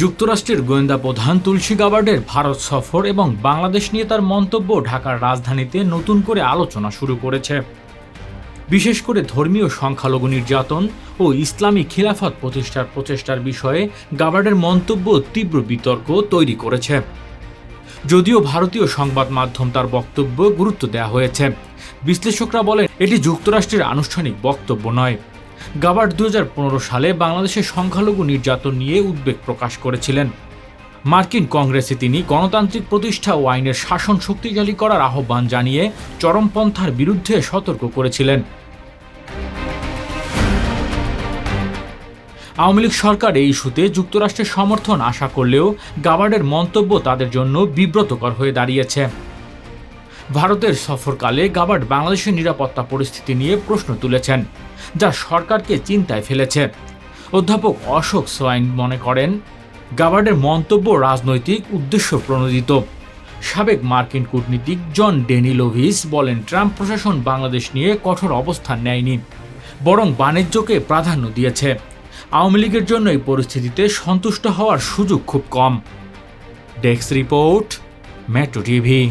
যুক্তরাষ্ট্রের গোয়েন্দা প্রধান তুলসী গাবার্ডের ভারত সফর এবং বাংলাদেশ নিয়ে তার মন্তব্য ঢাকার রাজধানীতে নতুন করে আলোচনা শুরু করেছে। বিশেষ করে ধর্মীয় সংখ্যালঘু নির্যাতন ও ইসলামী খিলাফত প্রতিষ্ঠার প্রচেষ্টার বিষয়ে গাবার্ডের মন্তব্য তীব্র বিতর্ক তৈরি করেছে। যদিও ভারতীয় সংবাদ মাধ্যম তার বক্তব্য গুরুত্ব দেওয়া হয়েছে। বিশ্লেষকরা বলেন, এটি যুক্তরাষ্ট্রের আনুষ্ঠানিক বক্তব্য নয়। হাজার পনেরো সালে বাংলাদেশের সংখ্যালঘু নির্যাতন নিয়ে উদ্বেগ প্রকাশ করেছিলেন। মার্কিন কংগ্রেসে তিনি গণতান্ত্রিক প্রতিষ্ঠা ও আইনের শাসন শক্তিশালী করার আহ্বান জানিয়ে চরমপন্থার বিরুদ্ধে সতর্ক করেছিলেন। আওয়ামী লীগ সরকার এই ইস্যুতে যুক্তরাষ্ট্রের সমর্থন আশা করলেও গাবার্ডের মন্তব্য তাদের জন্য বিব্রতকর হয়ে দাঁড়িয়েছে। ভারতের সফরকালে গাবার্ড বাংলাদেশের নিরাপত্তা পরিস্থিতি নিয়ে প্রশ্ন তুলেছেন, যা সরকারকে চিন্তায় ফেলেছে। অধ্যাপক অশোক সোয়াইন মনে করেন, গাবার্ডের মন্তব্য রাজনৈতিক উদ্দেশ্য প্রণোদিত। সাবেক মার্কিন কূটনীতিক জন ডেনিলোভিস বলেন, ট্রাম্প প্রশাসন বাংলাদেশ নিয়ে কঠোর অবস্থান নেয়নি, বরং বাণিজ্যকে প্রাধান্য দিয়েছে। আওয়ামী লীগের জন্য এই পরিস্থিতিতে সন্তুষ্ট হওয়ার সুযোগ খুব কম। Desk report, metro TV.